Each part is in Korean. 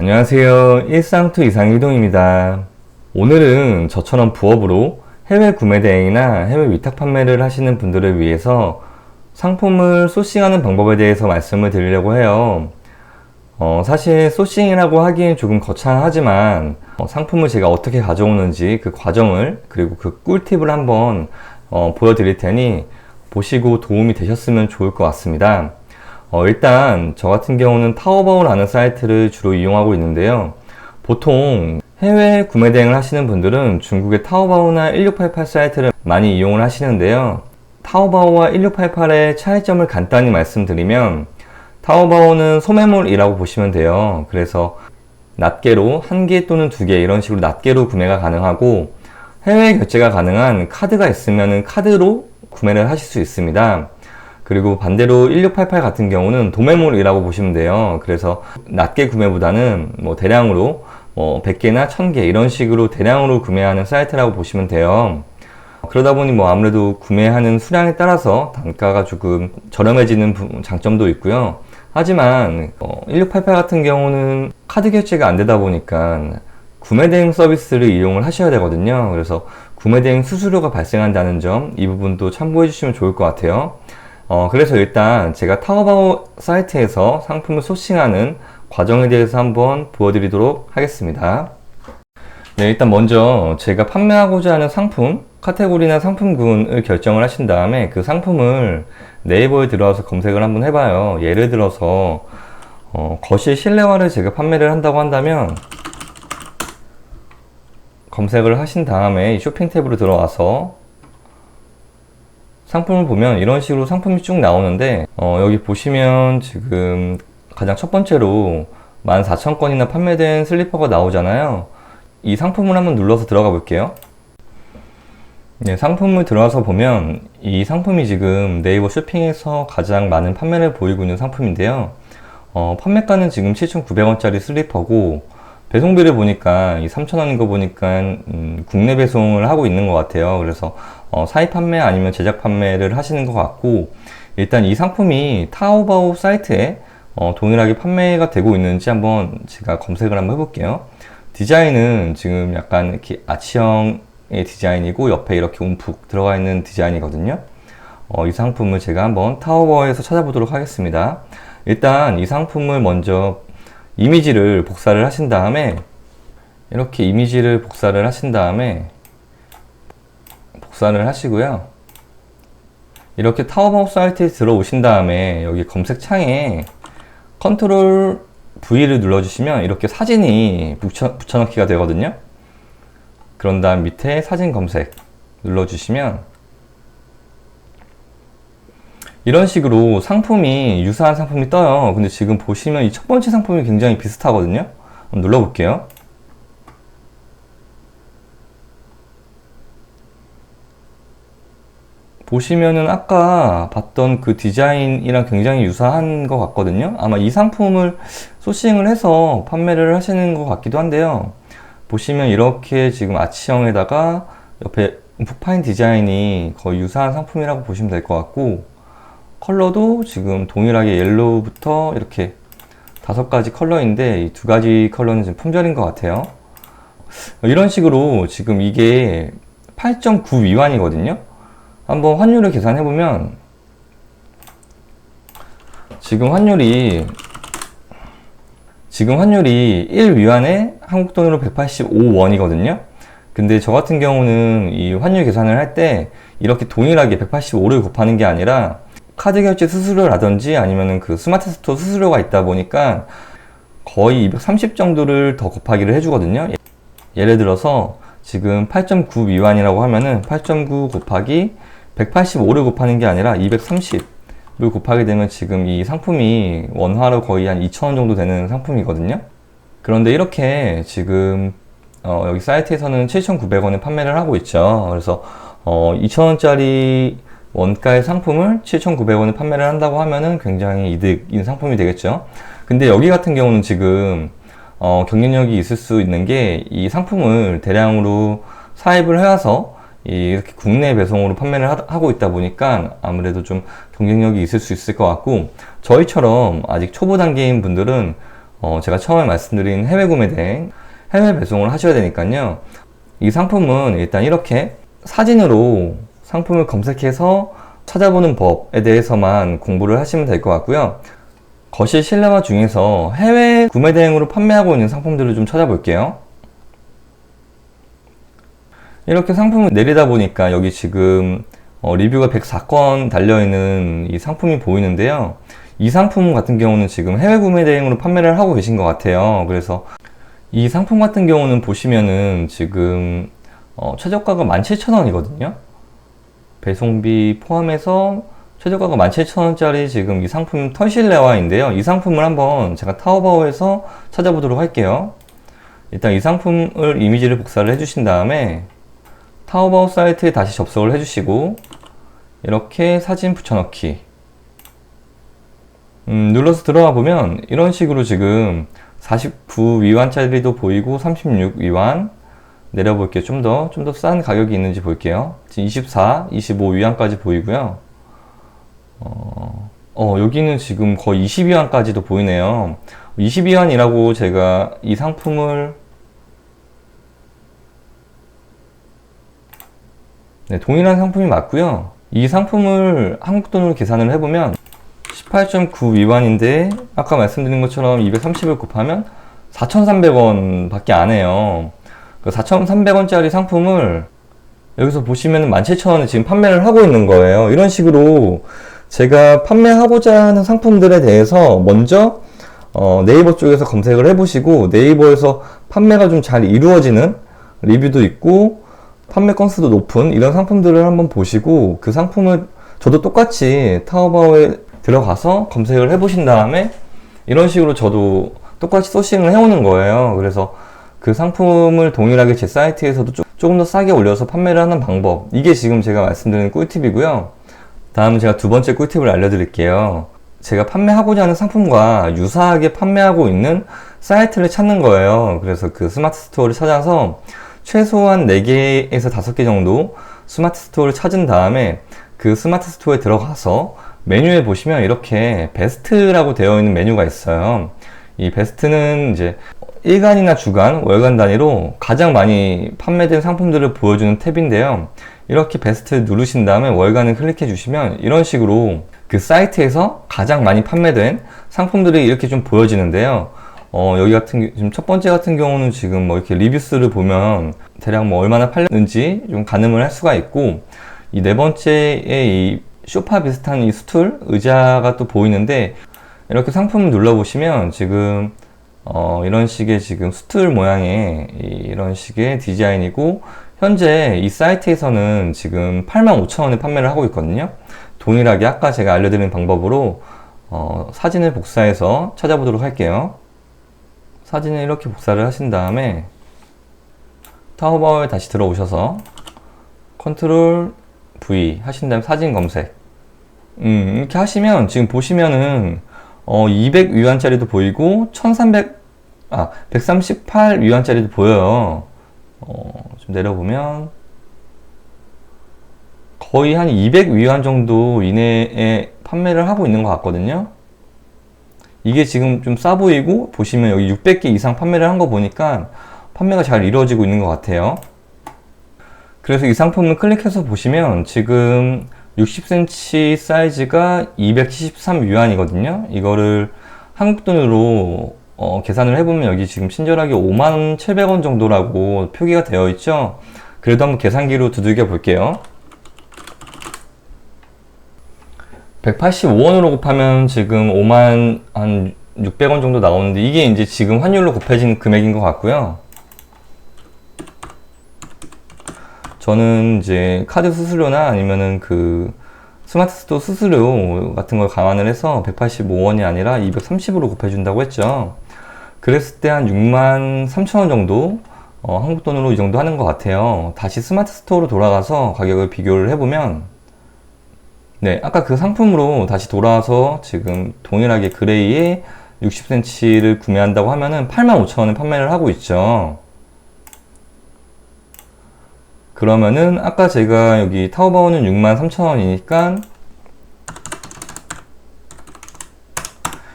안녕하세요. 일상투 이상유동입니다. 오늘은 저처럼 부업으로 해외 구매 대행이나 해외 위탁 판매를 하시는 분들을 위해서 상품을 소싱하는 방법에 대해서 말씀을 드리려고 해요. 어, 사실 소싱이라고 하기엔 조금 거창하지만 어, 상품을 제가 어떻게 가져오는지 그 과정을 그리고 그 꿀팁을 한번 어, 보여드릴 테니 보시고 도움이 되셨으면 좋을 것 같습니다. 어, 일단 저 같은 경우는 타오바오라는 사이트를 주로 이용하고 있는데요. 보통 해외 구매 대행을 하시는 분들은 중국의 타오바오나 1688 사이트를 많이 이용을 하시는데요. 타오바오와 1688의 차이점을 간단히 말씀드리면 타오바오는 소매물이라고 보시면 돼요. 그래서 낱개로 한 개 또는 두 개 이런 식으로 낱개로 구매가 가능하고 해외 결제가 가능한 카드가 있으면 카드로 구매를 하실 수 있습니다. 그리고 반대로 1688 같은 경우는 도매물이라고 보시면 돼요. 그래서 낱개 구매보다는 뭐 대량으로 뭐 100개나 1000개 이런 식으로 대량으로 구매하는 사이트라고 보시면 돼요. 그러다 보니 뭐 아무래도 구매하는 수량에 따라서 단가가 조금 저렴해지는 장점도 있고요. 하지만 어, 1688 같은 경우는 카드 결제가 안 되다 보니까 구매 대행 서비스를 이용을 하셔야 되거든요. 그래서 구매 대행 수수료가 발생한다는 점 이 부분도 참고해 주시면 좋을 것 같아요. 어, 그래서 일단 제가 타오바오 사이트에서 상품을 소싱하는 과정에 대해서 한번 보여드리도록 하겠습니다. 네, 일단 먼저 제가 판매하고자 하는 상품, 카테고리나 상품군을 결정을 하신 다음에 그 상품을 네이버에 들어와서 검색을 한번 해봐요. 예를 들어서 어, 거실 실내화를 제가 판매를 한다고 한다면 검색을 하신 다음에 쇼핑 탭으로 들어와서 상품을 보면 이런 식으로 상품이 쭉 나오는데 어, 여기 보시면 지금 가장 첫 번째로 14,000건이나 판매된 슬리퍼가 나오잖아요. 이 상품을 한번 눌러서 들어가 볼게요. 네, 상품을 들어와서 보면 이 상품이 지금 네이버 쇼핑에서 가장 많은 판매를 보이고 있는 상품인데요. 어, 판매가는 지금 7,900원짜리 슬리퍼고 배송비를 보니까 이 3,000원인 거 보니까 음, 국내 배송을 하고 있는 것 같아요. 그래서 어, 사입 판매 아니면 제작 판매를 하시는 것 같고 일단 이 상품이 타오바오 사이트에 어, 동일하게 판매가 되고 있는지 한번 제가 검색을 한번 해볼게요. 디자인은 지금 약간 이렇게 아치형의 디자인이고 옆에 이렇게 움푹 들어가 있는 디자인이거든요. 어, 이 상품을 제가 한번 타오바오에서 찾아보도록 하겠습니다. 일단 이 상품을 먼저 이미지를 복사를 하신 다음에 이렇게 이미지를 복사를 하신 다음에 복사를 하시고요. 이렇게 타워바오 사이트에 들어오신 다음에 여기 검색창에 컨트롤 V를 눌러주시면 이렇게 사진이 붙여, 붙여넣기가 되거든요. 그런 다음 밑에 사진 검색 눌러주시면 이런 식으로 상품이 유사한 상품이 떠요. 근데 지금 보시면 이 첫 번째 상품이 굉장히 비슷하거든요. 눌러볼게요. 보시면은 아까 봤던 그 디자인이랑 굉장히 유사한 것 같거든요. 아마 이 상품을 소싱을 해서 판매를 하시는 것 같기도 한데요. 보시면 이렇게 지금 아치형에다가 옆에 푹파인 디자인이 거의 유사한 상품이라고 보시면 될 것 같고 컬러도 지금 동일하게 옐로우부터 이렇게 다섯 가지 컬러인데 이 두 가지 컬러는 지금 품절인 것 같아요. 이런 식으로 지금 이게 8.9 위안이거든요. 한번 환율을 계산해 보면 지금 환율이 지금 환율이 1위안에 한국 돈으로 185원이거든요. 근데 저 같은 경우는 이 환율 계산을 할 때 이렇게 동일하게 185를 곱하는 게 아니라 카드 결제 수수료라든지 아니면은 그 스마트 스토어 수수료가 있다 보니까 거의 230 정도를 더 곱하기를 해주거든요. 예를 들어서 지금 8.9 위안이라고 하면은 8.9 곱하기 185를 곱하는 게 아니라 230을 곱하게 되면 지금 이 상품이 원화로 거의 한 2,000원 정도 되는 상품이거든요. 그런데 이렇게 지금 어, 여기 사이트에서는 7,900원에 판매를 하고 있죠. 그래서 어, 2,000원짜리 원가의 상품을 7,900원에 판매를 한다고 하면은 굉장히 이득인 상품이 되겠죠. 근데 여기 같은 경우는 지금 어, 경쟁력이 있을 수 있는 게 이 상품을 대량으로 사입을 해와서 이렇게 국내 배송으로 판매를 하고 있다 보니까 아무래도 좀 경쟁력이 있을 수 있을 것 같고 저희처럼 아직 초보 단계인 분들은 어, 제가 처음에 말씀드린 해외 구매 대행, 해외 배송을 하셔야 되니까요. 이 상품은 일단 이렇게 사진으로 상품을 검색해서 찾아보는 법에 대해서만 공부를 하시면 될 것 같고요. 거실 실내화 중에서 해외 구매 대행으로 판매하고 있는 상품들을 좀 찾아볼게요. 이렇게 상품을 내리다 보니까 여기 지금 어, 리뷰가 104건 달려있는 이 상품이 보이는데요. 이 상품 같은 경우는 지금 해외 구매 대행으로 판매를 하고 계신 것 같아요. 그래서 이 상품 같은 경우는 보시면은 지금 어, 최저가가 17,000원이거든요. 배송비 포함해서 최저가가 17,000원짜리 지금 이 상품 털실내화인데요. 이 상품을 한번 제가 타오바오에서 찾아보도록 할게요. 일단 이 상품을 이미지를 복사를 해주신 다음에 타오바오 사이트에 다시 접속을 해주시고 이렇게 사진 붙여넣기 음, 눌러서 들어가 보면 이런 식으로 지금 49 위안짜리도 보이고 36 위안 내려볼게요. 좀 더, 좀 더 싼 가격이 있는지 볼게요. 지금 24, 25 위안까지 보이고요. 어, 어, 여기는 지금 거의 20위안까지도 보이네요. 20위안이라고 제가 이 상품을 네, 동일한 상품이 맞고요. 이 상품을 한국 돈으로 계산을 해보면 18.9 위반인데 아까 말씀드린 것처럼 230을 곱하면 4,300원 밖에 안 해요. 그 4,300원짜리 상품을 여기서 보시면 17,000원에 지금 판매를 하고 있는 거예요. 이런 식으로 제가 판매하고자 하는 상품들에 대해서 먼저 어, 네이버 쪽에서 검색을 해보시고 네이버에서 판매가 좀 잘 이루어지는 리뷰도 있고 판매 건수도 높은 이런 상품들을 한번 보시고 그 상품을 저도 똑같이 타오바오에 들어가서 검색을 해보신 다음에 이런 식으로 저도 똑같이 소싱을 해오는 거예요. 그래서 그 상품을 동일하게 제 사이트에서도 조- 조금 더 싸게 올려서 판매를 하는 방법. 이게 지금 제가 말씀드리는 꿀팁이고요. 다음은 제가 두 번째 꿀팁을 알려드릴게요. 제가 판매하고자 하는 상품과 유사하게 판매하고 있는 사이트를 찾는 거예요. 그래서 그 스마트 스토어를 찾아서 최소한 4개에서 5개 정도 스마트 스토어를 찾은 다음에 그 스마트 스토어에 들어가서 메뉴에 보시면 이렇게 베스트라고 되어 있는 메뉴가 있어요. 이 베스트는 이제 일간이나 주간, 월간 단위로 가장 많이 판매된 상품들을 보여주는 탭인데요. 이렇게 베스트 누르신 다음에 월간을 클릭해 주시면 이런 식으로 그 사이트에서 가장 많이 판매된 상품들이 이렇게 좀 보여지는데요. 어, 여기 같은, 경- 지금 첫 번째 같은 경우는 지금 뭐 이렇게 리뷰스를 보면 대략 뭐 얼마나 팔렸는지 좀 가늠을 할 수가 있고, 이 네 번째에 이 소파 비슷한 이 스툴, 의자가 또 보이는데, 이렇게 상품을 눌러보시면 지금, 어, 이런 식의 지금 스툴 모양의 이- 이런 식의 디자인이고, 현재 이 사이트에서는 지금 85,000원에 판매를 하고 있거든요. 동일하게 아까 제가 알려드린 방법으로 어, 사진을 복사해서 찾아보도록 할게요. 사진을 이렇게 복사를 하신 다음에 타오바오에 다시 들어오셔서 컨트롤 V 하신 다음에 사진 검색 음, 이렇게 하시면 지금 보시면은 어, 200 위안짜리도 보이고 1300 아, 138 위안짜리도 보여요. 어, 좀 내려보면 거의 한 200 위안 정도 이내에 판매를 하고 있는 것 같거든요. 이게 지금 좀 싸 보이고 보시면 여기 600개 이상 판매를 한 거 보니까 판매가 잘 이루어지고 있는 것 같아요. 그래서 이 상품을 클릭해서 보시면 지금 60cm 사이즈가 273 위안이거든요. 이거를 한국 돈으로 어, 계산을 해보면 여기 지금 친절하게 57,700원 정도라고 표기가 되어 있죠. 그래도 한번 계산기로 두들겨 볼게요. 185원으로 곱하면 지금 5만 한 600원 정도 나오는데 이게 이제 지금 환율로 곱해진 금액인 것 같고요. 저는 이제 카드 수수료나 아니면은 그 스마트 스토어 수수료 같은 걸 감안을 해서 185원이 아니라 230으로 곱해준다고 했죠. 그랬을 때 한 6만 3천 원 정도 어, 한국 돈으로 이 정도 하는 것 같아요. 다시 스마트 스토어로 돌아가서 가격을 비교를 해보면 네, 아까 그 상품으로 다시 돌아와서 지금 동일하게 그레이에 60cm를 구매한다고 하면은 85,000원에 판매를 하고 있죠. 그러면은 아까 제가 여기 타오바오는 63,000원이니까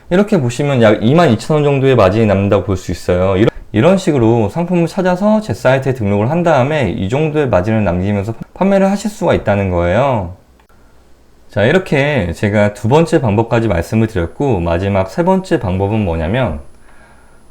이렇게 보시면 약 22,000원 정도의 마진이 남는다고 볼 수 있어요. 이런, 식으로 상품을 찾아서 제 사이트에 등록을 한 다음에 이 정도의 마진을 남기면서 판매를 하실 수가 있다는 거예요. 자, 이렇게 제가 두 번째 방법까지 말씀을 드렸고, 마지막 세 번째 방법은 뭐냐면,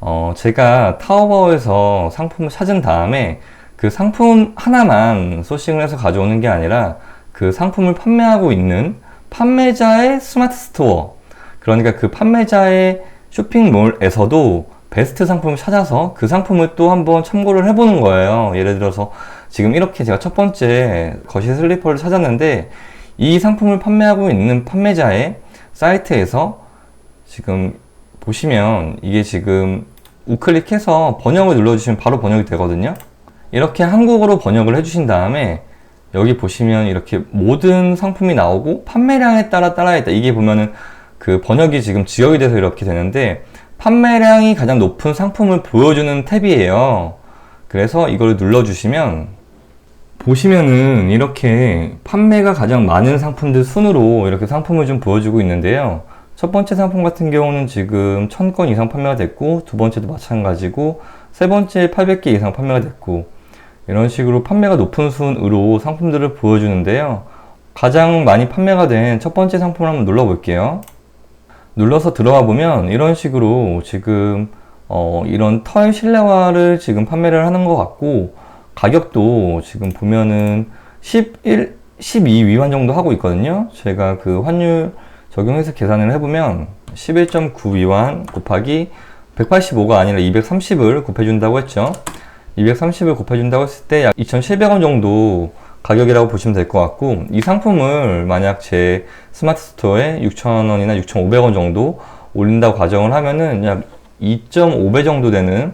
어, 제가 타오바오에서 상품을 찾은 다음에 그 상품 하나만 소싱을 해서 가져오는 게 아니라 그 상품을 판매하고 있는 판매자의 스마트 스토어, 그러니까 그 판매자의 쇼핑몰에서도 베스트 상품을 찾아서 그 상품을 또 한번 참고를 해보는 거예요. 예를 들어서 지금 이렇게 제가 첫 번째 거실 슬리퍼를 찾았는데 이 상품을 판매하고 있는 판매자의 사이트에서 지금 보시면 이게 지금 우클릭해서 번역을 눌러주시면 바로 번역이 되거든요. 이렇게 한국어로 번역을 해주신 다음에 여기 보시면 이렇게 모든 상품이 나오고 판매량에 따라 따라 있다. 이게 보면은 그 번역이 지금 지역이 돼서 이렇게 되는데 판매량이 가장 높은 상품을 보여주는 탭이에요. 그래서 이걸 눌러주시면 보시면은 이렇게 판매가 가장 많은 상품들 순으로 이렇게 상품을 좀 보여주고 있는데요. 첫 번째 상품 같은 경우는 지금 1000건 이상 판매가 됐고, 두 번째도 마찬가지고, 세 번째 800개 이상 판매가 됐고, 이런 식으로 판매가 높은 순으로 상품들을 보여주는데요. 가장 많이 판매가 된 첫 번째 상품을 한번 눌러 볼게요. 눌러서 들어가 보면 이런 식으로 지금 어, 이런 털 실내화를 지금 판매를 하는 것 같고 가격도 지금 보면은 11, 12 위반 정도 하고 있거든요. 제가 그 환율 적용해서 계산을 해보면 11.9 위반 곱하기 185가 아니라 230을 곱해준다고 했죠. 230을 곱해준다고 했을 때 약 2,700원 정도 가격이라고 보시면 될 것 같고 이 상품을 만약 제 스마트 스토어에 6,000원이나 6,500원 정도 올린다고 가정을 하면은 약 2.5배 정도 되는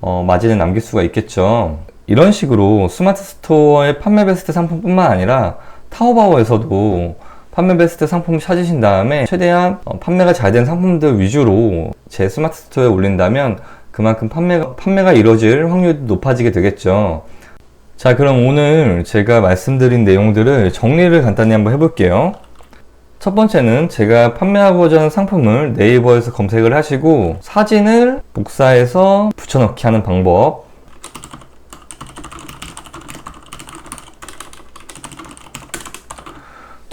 어, 마진을 남길 수가 있겠죠. 이런 식으로 스마트 스토어의 판매 베스트 상품뿐만 아니라 타오바오에서도 판매 베스트 상품을 찾으신 다음에 최대한 어, 판매가 잘 된 상품들 위주로 제 스마트 스토어에 올린다면 그만큼 판매가, 판매가 이루어질 확률이 높아지게 되겠죠. 자, 그럼 오늘 제가 말씀드린 내용들을 정리를 간단히 한번 해볼게요. 첫 번째는 제가 판매하고자 하는 상품을 네이버에서 검색을 하시고 사진을 복사해서 붙여넣기 하는 방법.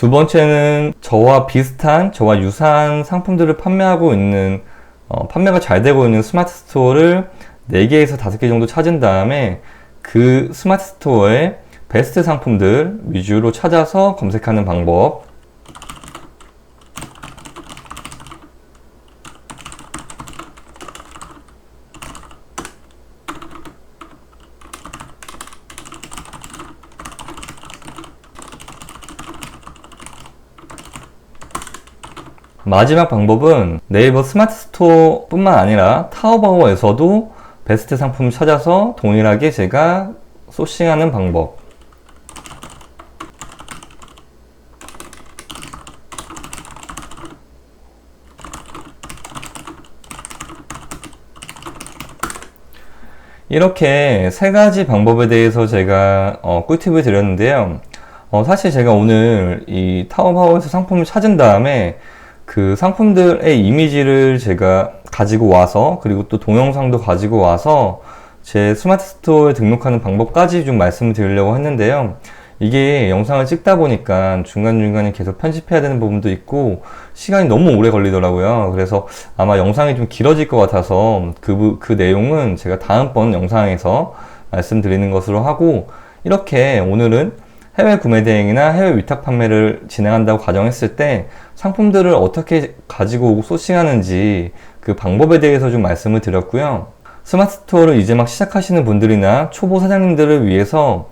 두 번째는 저와 비슷한, 저와 유사한 상품들을 판매하고 있는, 어, 판매가 잘 되고 있는 스마트 스토어를 4개에서 5개 정도 찾은 다음에 그 스마트 스토어의 베스트 상품들 위주로 찾아서 검색하는 방법. 마지막 방법은 네이버 스마트 스토어 뿐만 아니라 타오바오에서도 베스트 상품을 찾아서 동일하게 제가 소싱하는 방법. 이렇게 세 가지 방법에 대해서 제가 어, 꿀팁을 드렸는데요. 어, 사실 제가 오늘 이 타오바오에서 상품을 찾은 다음에 그 상품들의 이미지를 제가 가지고 와서 그리고 또 동영상도 가지고 와서 제 스마트 스토어에 등록하는 방법까지 좀 말씀을 드리려고 했는데요. 이게 영상을 찍다 보니까 중간중간에 계속 편집해야 되는 부분도 있고 시간이 너무 오래 걸리더라고요. 그래서 아마 영상이 좀 길어질 것 같아서 그, 그 내용은 제가 다음번 영상에서 말씀드리는 것으로 하고 이렇게 오늘은 해외 구매 대행이나 해외 위탁 판매를 진행한다고 가정했을 때 상품들을 어떻게 가지고 소싱하는지 그 방법에 대해서 좀 말씀을 드렸고요. 스마트 스토어를 이제 막 시작하시는 분들이나 초보 사장님들을 위해서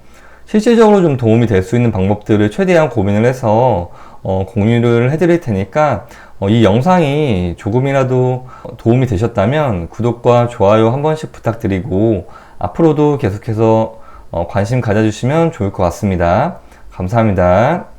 실질적으로 좀 도움이 될 수 있는 방법들을 최대한 고민을 해서 어, 공유를 해드릴 테니까 어, 이 영상이 조금이라도 도움이 되셨다면 구독과 좋아요 한 번씩 부탁드리고 앞으로도 계속해서 어, 관심 가져주시면 좋을 것 같습니다. 감사합니다.